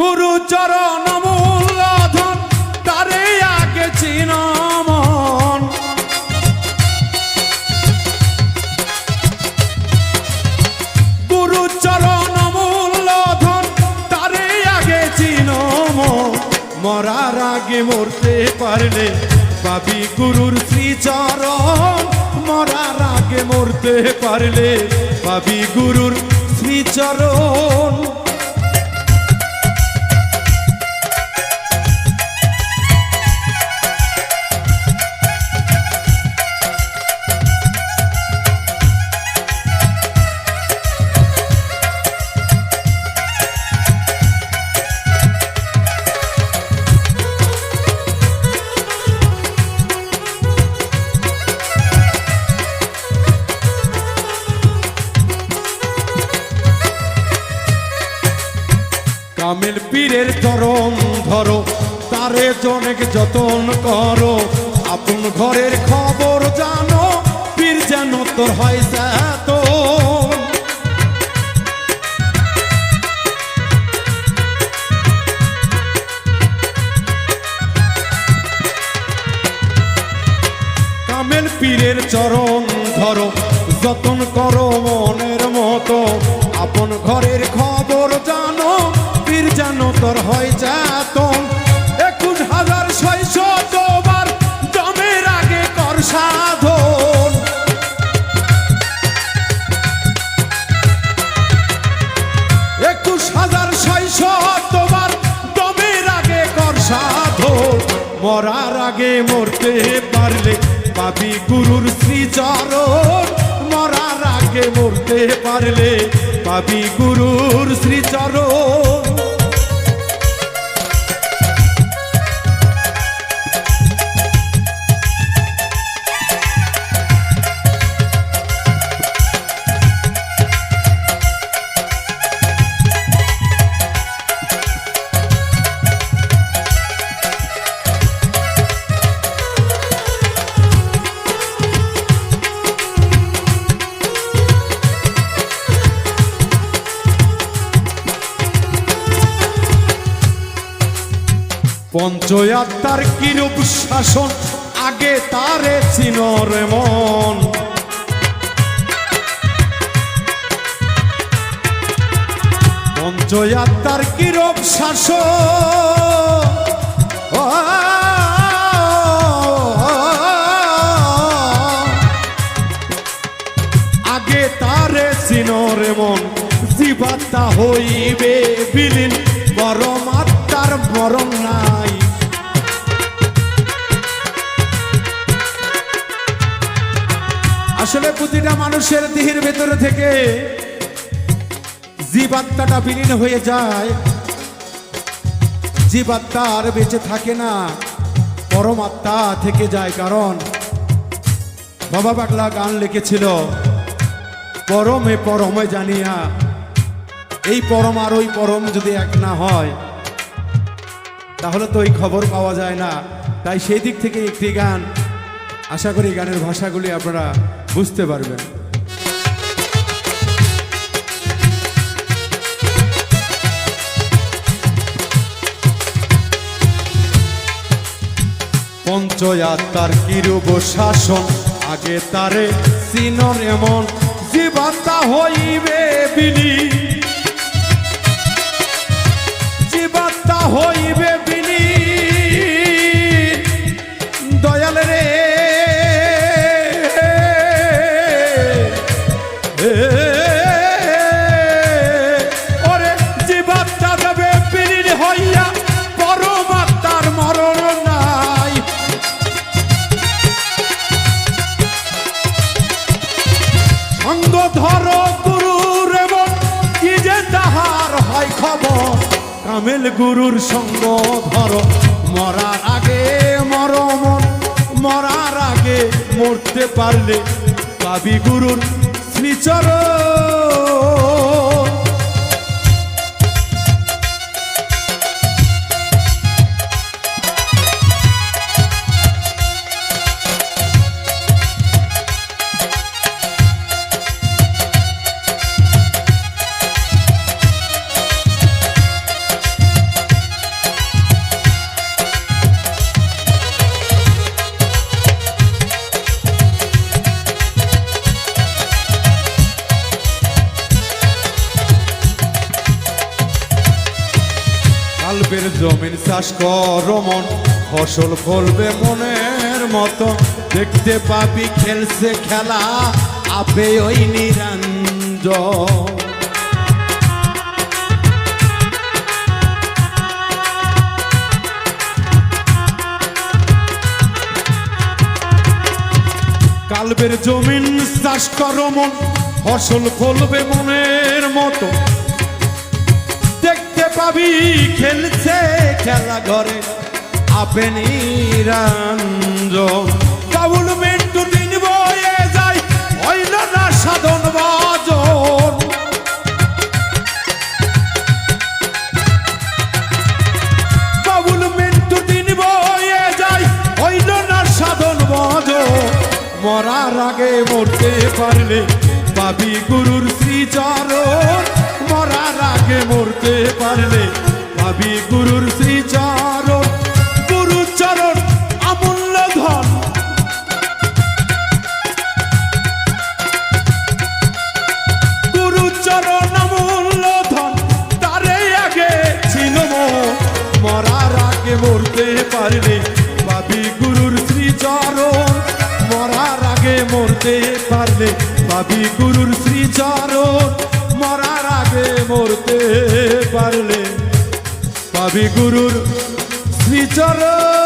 গুরু চরণ মূলধন, তারে আগে চিনমন। গুরু চরণ মূলধন, তারে আগে চিনমন। মরার আগে মরতে পারলে পাবি গুরুর শ্রীচরণ। মরার আগে মরতে পারলে পাবি গুরুর শ্রীচরণ। কামেল পীরের চরণ ধরো, তারে জনেক যতন করো। আপন ঘরের খবর জানো, পীর যেন তোর হয় সাত পীরের চরণ ধরো, যতন করো মনের মতো। আপন ঘরের খবর তোর হয় যাতন, একুশ হাজার ছয়শো বার জমের আগে কর সাধন। একুশ হাজার ছয়শো বার দমের আগে কর সাধন। মরার আগে মরতে পারলে পাবি গুরুর শ্রীচরণ। মরার আগে মরতে পারলে পাবি গুরুর শ্রীচরণ। পঞ্চয়াত্মার কিরূপ শাসন আগে তারে চিনর মন পঞ্চয়াত্মার কিরূপ শাসন আগে তারে চিনর মন জীবাত্মা হইবে বিলীন পরম আত্মার মরণ আসলে প্রতিটা মানুষের দেহের ভেতরে থেকে জীবাত্মাটা বিলীন হয়ে যায়। জীবাত্মা আর বেঁচে থাকে না, পরমাত্মা থেকে যায়। কারণ বাবা পাগলা গান লিখেছিল, পরমে পরমে জানিয়া, এই পরম আর ওই পরম যদি এক না হয়, তাহলে তো ওই খবর পাওয়া যায় না। তাই সেই দিক থেকে একটি গান, আশা করি গানের ভাষাগুলি আপনারা বুঝতে পারবেন পঞ্চয়াত্মার কিরূপ শাসন? আগে তারে চিনন এমন, জীবাত্মা হইবে বিলি। জীবাত্মা হইবে বিলি। কামেল গুরুর সঙ্গ ধর। মরার আগে মরম মরার আগে মরতে পারলে পাবি গুরুর শ্রীচরণ। কালবের জমিন চাষ কর মন। ফসল ফলবে মনের মতো। দেখতে পাবি খেলছে খেলা, আপে ওই নিরঞ্জন। কালবের জমিন চাষ করো মন। ফসল ফলবে মনের মতো। পাবি খেলছে খেলা ঘরে। আপেনি রঞ্জন। কাবুল মিন্টু দিন বয়ে যায় হইল না সাধন বাজন বাবুল মিন্টু দিন বয়ে যায় হইল না সাধন বজ মরার আগে মরতে পারলে পাবি গুরুর শ্রীচরণ। মরার আগে মরতে পারলে গুরুর শ্রীচরণ। চরণ ধন। গুরুচরণ অমূল্য ধন, তারে আগে ছিল। মরার আগে মরতে পারলে পাবি গুরুর শ্রীচরণ। মরার আগে মরতে পারলে পাবি গুরুর শ্রীচরণ। মরতে পারলে পাবি গুরুর শ্রীচরণ।